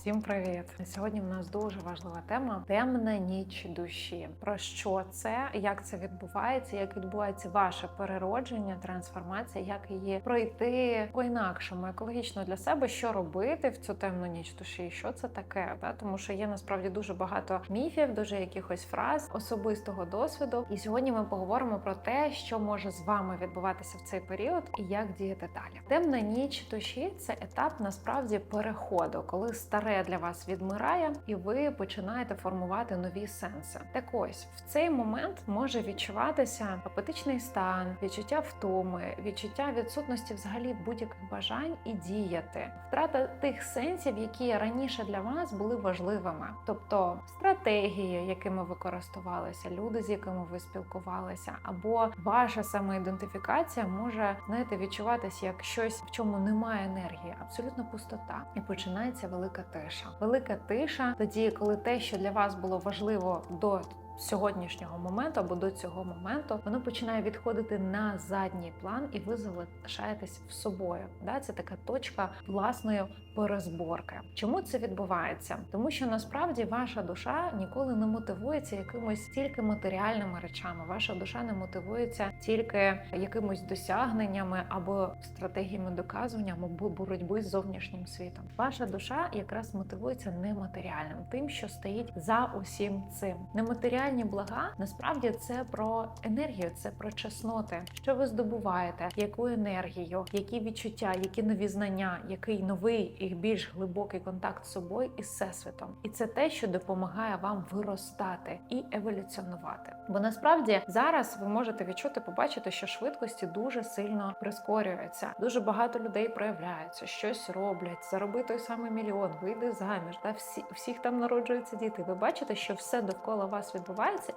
Всім привіт! Сьогодні в нас дуже важлива тема темна ніч душі. Про що це, як це відбувається, як відбувається ваше переродження, трансформація, як її пройти по-інакшому, екологічно для себе, що робити в цю темну ніч душі, що це таке. Да? Тому що є насправді дуже багато міфів, дуже якихось фраз особистого досвіду. І сьогодні ми поговоримо про те, що може з вами відбуватися в цей період і як діяти далі. Темна ніч душі це етап насправді переходу, коли старе для вас відмирає, і ви починаєте формувати нові сенси. Так ось в цей момент може відчуватися апатичний стан, відчуття втоми, відчуття відсутності взагалі будь-яких бажань і діяти, втрата тих сенсів, які раніше для вас були важливими, тобто стратегії, якими ви користувалися, люди, з якими ви спілкувалися, або ваша самоідентифікація може знаєте, відчуватися як щось, в чому немає енергії, абсолютно пустота, і починається велика тиша. Велика тиша тоді, коли те, що для вас було важливо до сьогоднішнього моменту або до цього моменту, воно починає відходити на задній план, і ви залишаєтесь в собою. Да? Це така точка власної перезборки. Чому це відбувається? Тому що насправді ваша душа ніколи не мотивується якимось тільки матеріальними речами. Ваша душа не мотивується тільки якимось досягненнями або стратегіями доказування, або боротьби з зовнішнім світом. Ваша душа якраз мотивується нематеріальним, тим, що стоїть за усім цим. Нематеріальні блага насправді це про енергію, це про чесноти. Що ви здобуваєте, яку енергію, які відчуття, які нові знання, який новий і більш глибокий контакт з собою і всесвітом. І це те, що допомагає вам виростати і еволюціонувати. Бо насправді зараз ви можете відчути, побачити, що швидкості дуже сильно прискорюються. Дуже багато людей проявляються, щось роблять, зароби той самий мільйон, вийде заміж. Та всі всіх там народжуються діти. Ви бачите, що все довкола вас відбувається,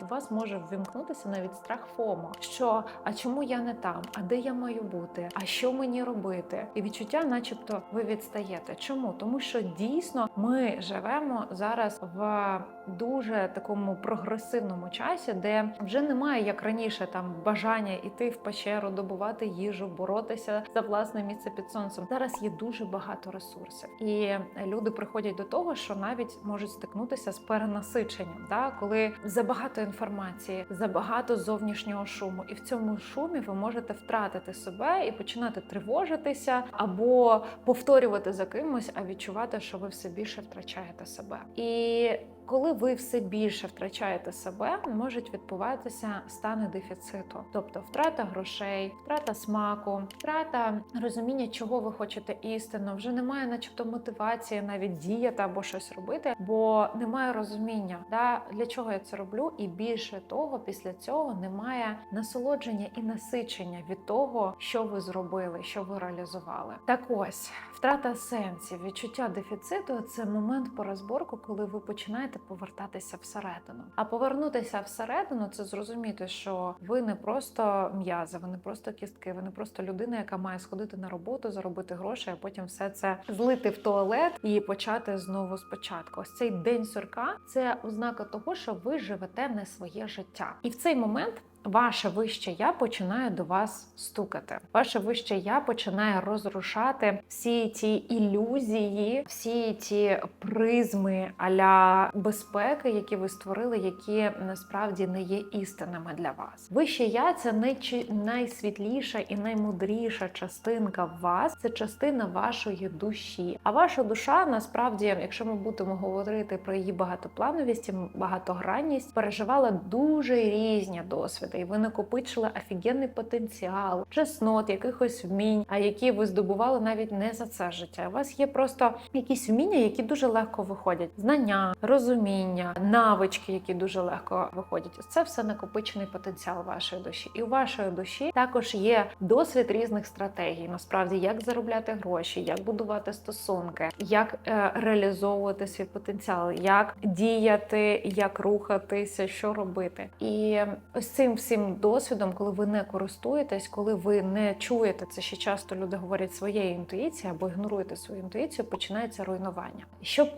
і у вас може ввімкнутися навіть страх ФОМО. Що а чому я не там? А де я маю бути? А що мені робити? І відчуття, начебто, ви відстаєте. Чому? Тому що дійсно ми живемо зараз в дуже такому прогресивному часі, де вже немає як раніше там бажання йти в печеру, добувати їжу, боротися за власне місце під сонцем. Зараз є дуже багато ресурсів, і люди приходять до того, що навіть можуть стикнутися з перенасиченням, да? коли забагато інформації, забагато зовнішнього шуму, і в цьому шумі ви можете втратити себе і починати тривожитися або повторювати за кимось, а відчувати, що ви все більше втрачаєте себе. І коли ви все більше втрачаєте себе, можуть відбуватися стани дефіциту, тобто втрата грошей, втрата смаку, втрата розуміння, чого ви хочете істинно. Вже немає, начебто, мотивації навіть діяти або щось робити, бо немає розуміння, да, для чого я це роблю. І більше того, після цього немає насолодження і насичення від того, що ви зробили, що ви реалізували. Так ось втрата сенсів, відчуття дефіциту це момент по розборку, коли ви починаєте повертатися всередину. А повернутися всередину це зрозуміти, що ви не просто м'язи, ви не просто кістки, ви не просто людина, яка має сходити на роботу, заробити гроші, а потім все це злити в туалет і почати знову спочатку. Ось цей день сурка це ознака того, що ви живете не своє життя, і в цей момент. Ваше вище я починає до вас стукати. Ваше вище я починає розрушати всі ті ілюзії, всі ті призми аля безпеки, які ви створили, які насправді не є істинними для вас. Вище я це найчи- найсвітліша і наймудріша частинка вас. Це частина вашої душі. А ваша душа насправді, якщо ми будемо говорити про її багатоплановість, і багатогранність, переживала дуже різні досвіди, і ви накопичили офігенний потенціал, чеснот, якихось вмінь, а які ви здобували навіть не за це життя. У вас є просто якісь вміння, які дуже легко виходять: знання, розуміння, навички, які дуже легко виходять. Це все накопичений потенціал вашої душі. І у вашої душі також є досвід різних стратегій. Насправді, як заробляти гроші, як будувати стосунки, як е, реалізовувати свій потенціал, як діяти, як рухатися, що робити. І ось цим всім досвідом, коли ви не користуєтесь, коли ви не чуєте це, ще часто люди говорять своєю інтуїцією або ігноруєте свою інтуїцію, починається руйнування. Щоб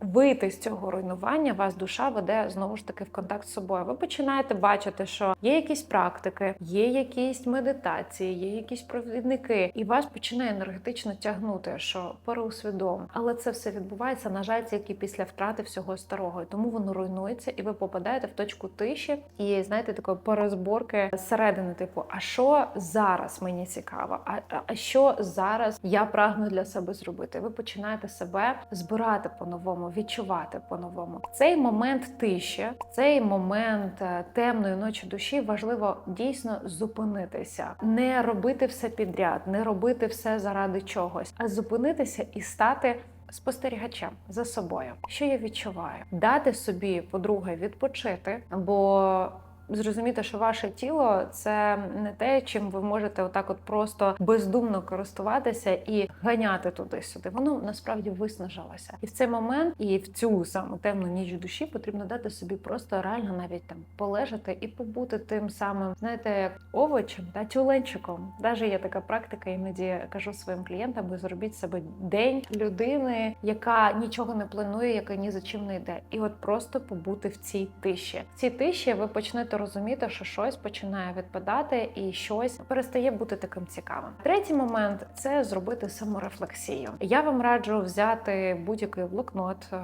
вийти з цього руйнування, вас душа веде знову ж таки в контакт з собою. Ви починаєте бачити, що є якісь практики, є якісь медитації, є якісь провідники, і вас починає енергетично тягнути, що переусвідом. Але це все відбувається, на жаль, тільки після втрати всього старого. І тому воно руйнується, і ви попадаєте в точку тиші і знаєте такої перезборки зсередини, типу, а що зараз мені цікаво? А, а- що зараз я прагну для себе зробити? Ви починаєте себе збирати по-новому, відчувати по-новому. Цей момент тиші, цей момент е, темної ночі душі важливо дійсно зупинитися, не робити все підряд, не робити все заради чогось, а зупинитися і стати. Спостерігачем за собою, що я відчуваю, дати собі, по-друге, відпочити, бо зрозуміти, що ваше тіло це не те, чим ви можете отак, от просто бездумно користуватися і ганяти туди-сюди. Воно насправді виснажилося, і в цей момент, і в цю саму темну ніч душі потрібно дати собі просто реально навіть там полежати і побути тим самим, знаєте, як овочем та тюленчиком. Даже є така практика, іноді кажу своїм клієнтам: ви зробіть себе день людини, яка нічого не планує, яка ні за чим не йде, і от просто побути в цій тиші. В цій тиші ви почнете розуміти, що щось починає відпадати, і щось перестає бути таким цікавим. Третій момент це зробити саморефлексію. Я вам раджу взяти будь-який блокнот, е,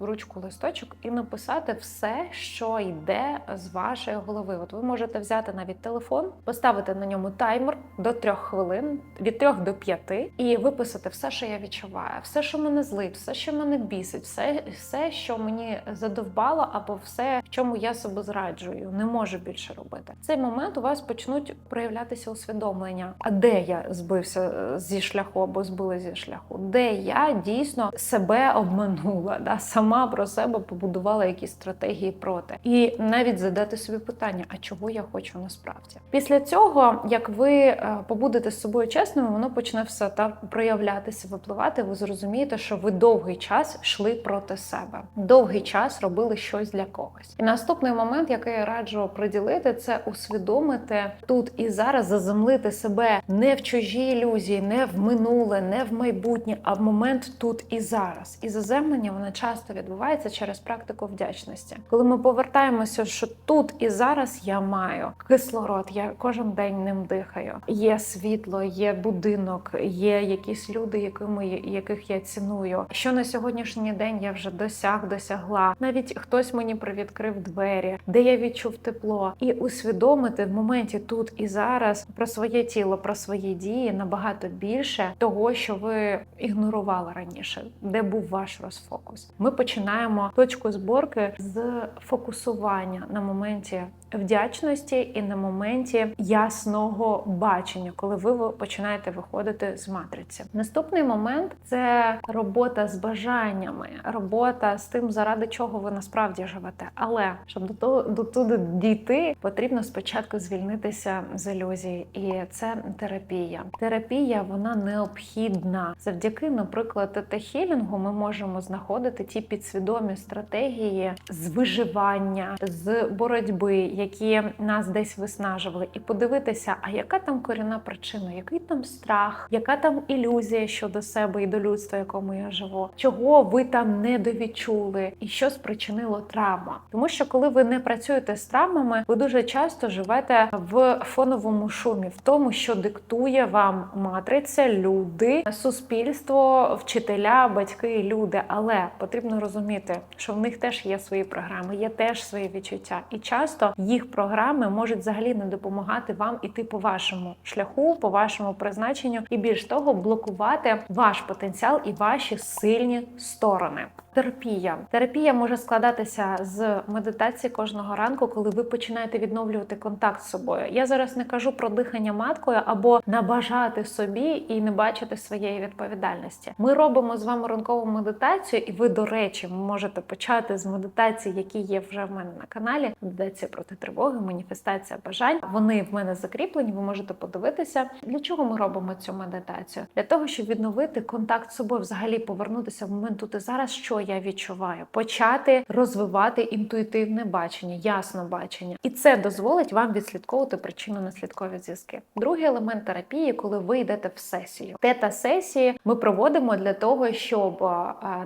ручку, листочок і написати все, що йде з вашої голови. От ви можете взяти навіть телефон, поставити на ньому таймер до трьох хвилин, від трьох до п'яти, і виписати все, що я відчуваю, все, що мене злить, все, що мене бісить, все, все, що мені задовбало, або все, в чому я себе зраджую, не можу більше робити. В цей момент у вас почнуть проявлятися усвідомлення. А де я збився е, зі шляху або збила зі шляху? Де я дійсно себе обманула, да сама про себе побудувала якісь стратегії проти, і навіть задати собі питання: а чого я хочу насправді? Після цього, як ви е, побудете з собою чесними, воно почне все так проявлятися, випливати. Ви зрозумієте, що ви довгий час йшли проти себе, довгий час робили щось для когось. І наступний момент, який я раджу приділити, це усвідомити тут і зараз заземлити себе не в чужі ілюзії, не в минуле, не в майбутнє, а в момент тут і зараз. І заземлення воно часто відбувається через практику вдячності. Коли ми повертаємося, що тут і зараз я маю кислород, я кожен день ним дихаю. Є світло, є будинок, є якісь люди, якими яких я ціную. Що на сьогоднішній день я вже досяг, досягла. Навіть хтось мені привідкрив двері, де я відчув тепло, і усвідомити в моменті тут і зараз про своє тіло, про свої дії набагато більше того, що ви ігнорували раніше, де був ваш розфокус. Ми починаємо точку зборки з фокусування на моменті вдячності і на моменті ясного бачення, коли ви починаєте виходити з матриці. Наступний момент це робота з бажаннями, робота з тим, заради чого ви насправді живете. Але щоб до того до туди дійти, потрібно спочатку звільнитися з ілюзії, і це терапія. Терапія вона необхідна. Завдяки, наприклад, тета-хілінгу ми можемо знаходити ті підсвідомі стратегії з виживання, з боротьби, які нас десь виснажували, і подивитися, а яка там корінна причина, який там страх, яка там ілюзія щодо себе і до людства, якому я живу, чого ви там не довідчули, і що спричинило травма. Тому що коли ви не працюєте з травмами, ви дуже часто живете в фоновому шумі, в тому, що диктує вам матриця, люди, суспільство, вчителя, батьки, люди. Але потрібно розуміти, що в них теж є свої програми, є теж свої відчуття, і часто їх програми можуть взагалі не допомагати вам іти по вашому шляху, по вашому призначенню, і більш того, блокувати ваш потенціал і ваші сильні сторони. Терапія. Терапія може складатися з медитації кожного ранку, коли ви починаєте відновлювати контакт з собою. Я зараз не кажу про дихання маткою або набажати собі і не бачити своєї відповідальності. Ми робимо з вами ранкову медитацію, і ви, до речі, можете почати з медитації, які є вже в мене на каналі. Медитація проти тривоги, маніфестація бажань. Вони в мене закріплені. Ви можете подивитися, для чого ми робимо цю медитацію? Для того, щоб відновити контакт з собою, взагалі повернутися в момент тут і зараз, що я відчуваю, почати розвивати інтуїтивне бачення, ясно бачення, і це дозволить вам відслідковувати причинно-наслідкові зв'язки. Другий елемент терапії, коли ви йдете в сесію. Тета сесії ми проводимо для того, щоб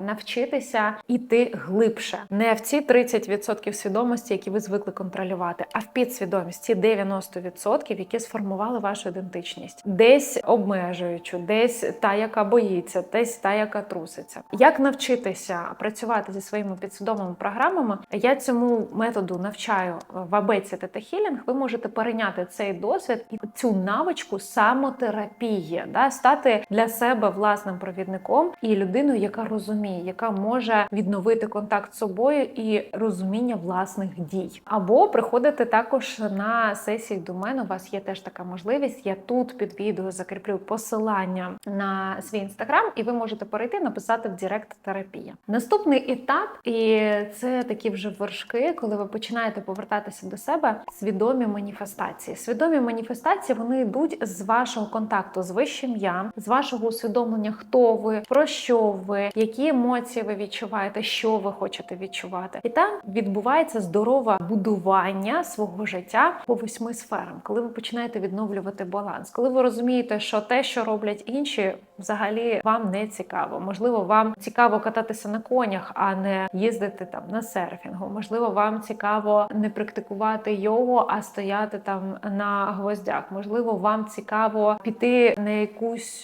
навчитися іти глибше, не в ці 30% свідомості, які ви звикли контролювати, а в підсвідомість ці 90%, які сформували вашу ідентичність, десь обмежуючу, десь та, яка боїться, десь та, яка труситься. Як навчитися працювати зі своїми підсвідомими програмами? Я цьому методу навчаю в абеці Тета Хілінг. Ви можете перейняти цей досвід і цю навичку самотерапії, да, стати для себе власним провідником і людиною, яка розуміє, яка може відновити контакт з собою і розуміння власних дій. Або приходити також на сесії до мене. У вас є теж така можливість. Я тут під відео закріплю посилання на свій інстаграм, і ви можете перейти, написати в Директ терапія. Наступний етап, і це такі вже вершки, коли ви починаєте повертатися до себе. Свідомі маніфестації. Свідомі маніфестації вони йдуть з вашого контакту з вищим я, з вашого усвідомлення, хто ви, про що ви, які емоції ви відчуваєте, що ви хочете відчувати, і там відбувається здорове будування свого життя по восьми сферам, коли ви починаєте відновлювати баланс, коли ви розумієте, що те, що роблять інші, взагалі вам не цікаво. Можливо, вам цікаво кататися на конях, а не їздити там на серфінгу. Можливо, вам цікаво не практикувати йогу, а стояти там на гвоздях. Можливо, вам цікаво піти на якусь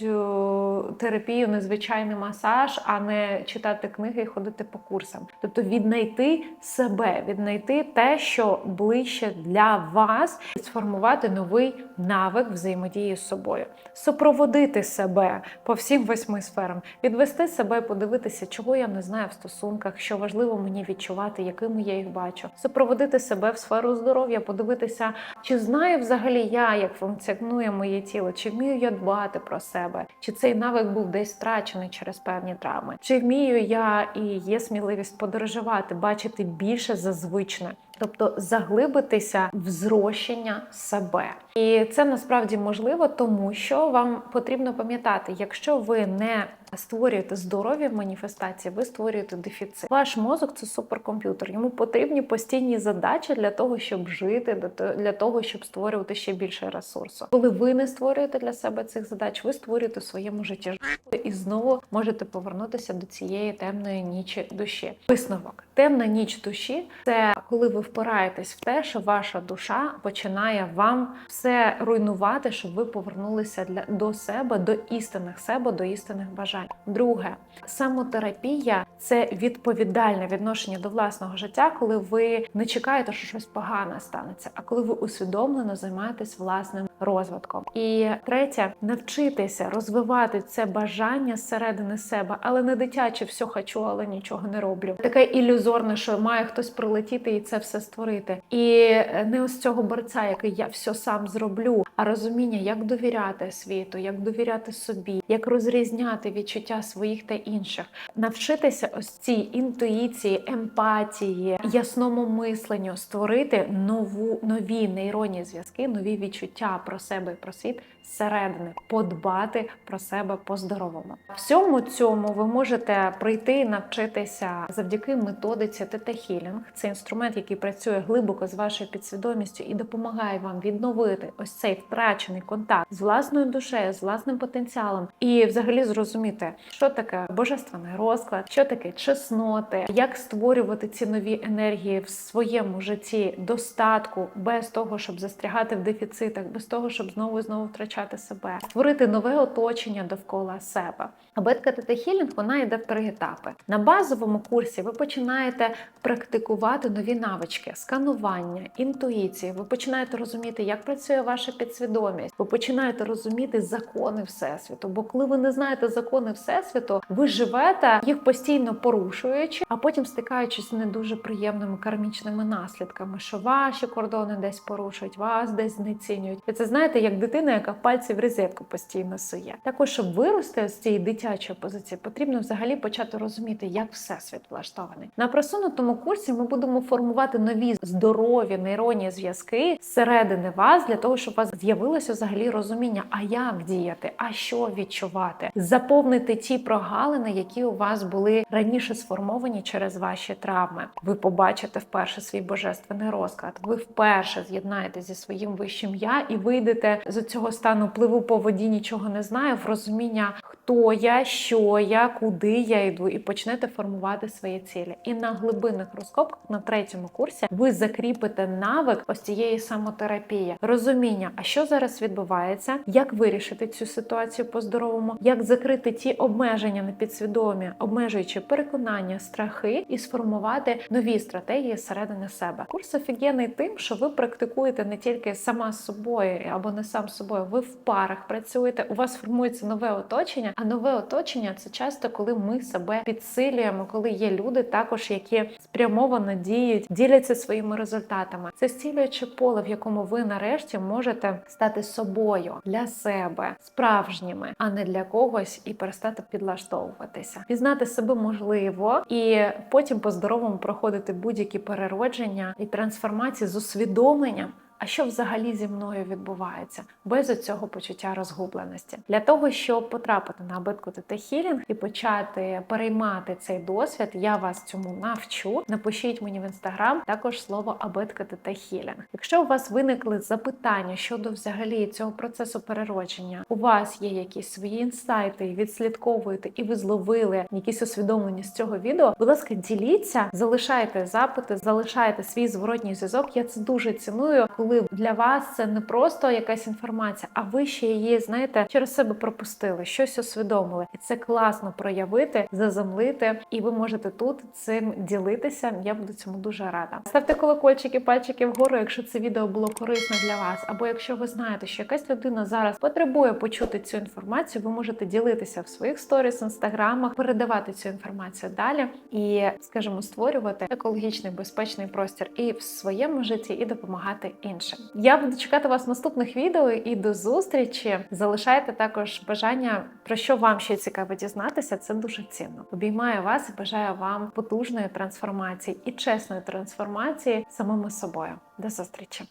терапію, незвичайний масаж, а не читати книги і ходити по курсам. Тобто віднайти себе, віднайти те, що ближче для вас, і сформувати новий навик взаємодії з собою, супроводити себе по всім восьми сферам, відвести себе, подивитися, чого я не знаю в стосунках, що важливо мені відчувати, якими я їх бачу, супроводити себе в сферу здоров'я, подивитися, чи знаю взагалі я, як функціонує моє тіло, чи вмію я дбати про себе, чи цей навик був десь втрачений через певні травми, чи вмію я і є сміливість подорожувати, бачити більше за звичне. Тобто заглибитися в зрощення себе, і це насправді можливо, тому що вам потрібно пам'ятати, якщо ви не створюєте здорові маніфестації, ви створюєте дефіцит. Ваш мозок це суперкомп'ютер. Йому потрібні постійні задачі для того, щоб жити, для того, щоб створювати ще більше ресурсу. Коли ви не створюєте для себе цих задач, ви створюєте в своєму житті і знову можете повернутися до цієї темної нічі душі. Висновок темна ніч душі це коли ви впираєтесь в те, що ваша душа починає вам все руйнувати, щоб ви повернулися для до себе, до істинних себе, до істинних бажань. Друге, самотерапія це відповідальне відношення до власного життя, коли ви не чекаєте, що щось погане станеться, а коли ви усвідомлено займаєтесь власним розвитком. І третє, навчитися розвивати це бажання зсередини себе, але не дитяче все хочу, але нічого не роблю. Таке ілюзорне, що має хтось прилетіти і це все створити. І не ось цього борця, який я все сам зроблю, а розуміння, як довіряти світу, як довіряти собі, як розрізняти відчуття своїх та інших, навчитися ось цій інтуїції, емпатії, ясному мисленню, створити нову нові нейронні зв'язки, нові відчуття про себе і про світ зсередини, подбати про себе по-здоровому. Всьому цьому ви можете прийти і навчитися завдяки методиці Тета Хілінг. Це інструмент, який працює глибоко з вашою підсвідомістю і допомагає вам відновити ось цей втрачений контакт з власною душею, з власним потенціалом, і взагалі зрозуміти, що таке божественний розклад, що таке чесноти, як створювати ці нові енергії в своєму житті достатку без того, щоб застрягати в дефіцитах, без того, щоб знову і знову втрачати себе, створити нове оточення довкола себе. Абетка Тета Хілінг вона йде в три етапи. На базовому курсі ви починаєте практикувати нові навички, сканування, інтуїції. Ви починаєте розуміти, як працює ваша підсвідомість. Ви починаєте розуміти закони всесвіту. Бо коли ви не знаєте закони всесвіту, ви живете їх постійно порушуючи, а потім стикаючись з не дуже приємними кармічними наслідками, що ваші кордони десь порушують, вас десь знецінюють. І це знаєте, як дитина, яка пальці в розетку постійно сує. Також, щоб вирости з цієї дитячої позиції, потрібно взагалі почати розуміти, як всесвіт влаштований. На просунутому курсі ми будемо формувати нові здорові нейронні зв'язки зсередини вас для того, щоб у вас з'явилося взагалі розуміння, а як діяти, а що відчувати, заповнити ті прогалини, які у вас були раніше сформовані через ваші травми. Ви побачите вперше свій божественний розклад. Ви вперше з'єднаєте зі своїм вищим я і вийдете з цього стану пливу по воді, нічого не знаю, в розуміння, хто я, що я, куди я йду, і почнете формувати свої цілі. І на глибинних розкопках на третьому курсі ви закріпите навик ось цієї самотерапії, розуміння, а що зараз відбувається, як вирішити цю ситуацію по-здоровому, як закрити ті обмеження на підсвідомі, обмежуючи переконання, страхи, і сформувати нові стратегії всередини себе. Курс офігенний тим, що ви практикуєте не тільки сама з собою або не сам з собою, ви в парах працюєте, у вас формується нове оточення. А нове оточення це часто, коли ми себе підсилюємо, коли є люди, також які спрямовано діють, діляться своїми результатами. Це зцілююче поле, в якому ви нарешті можете стати собою для себе справжніми, а не для когось, і перестати підлаштовуватися. Пізнати себе можливо, і потім по-здоровому проходити будь-які переродження і трансформації з усвідомленням. А що взагалі зі мною відбувається без цього почуття розгубленості для того, щоб потрапити на абитку ТТ Хілінг і почати переймати цей досвід, я вас цьому навчу. Напишіть мені в інстаграм також слово абитка ТТ Хілінг. Якщо у вас виникли запитання щодо взагалі цього процесу переродження, у вас є якісь свої інсайти, відслідковуєте, і ви зловили якісь усвідомлення з цього відео. Будь ласка, діліться, залишайте запити, залишайте свій зворотній зв'язок. Я це дуже ціную, коли для вас це не просто якась інформація, а ви ще її знаєте через себе пропустили, щось усвідомили, і це класно проявити, заземлити, і ви можете тут цим ділитися. Я буду цьому дуже рада. Ставте колокольчики, пальчики вгору, якщо це відео було корисно для вас, або якщо ви знаєте, що якась людина зараз потребує почути цю інформацію, ви можете ділитися в своїх сторіс, інстаграмах, передавати цю інформацію далі і, скажімо, створювати екологічний безпечний простір і в своєму житті, і допомагати іншим. Я буду чекати вас в наступних відео і до зустрічі. Залишайте також бажання, про що вам ще цікаво дізнатися. Це дуже цінно. Обіймаю вас і бажаю вам потужної трансформації і чесної трансформації самими собою. До зустрічі!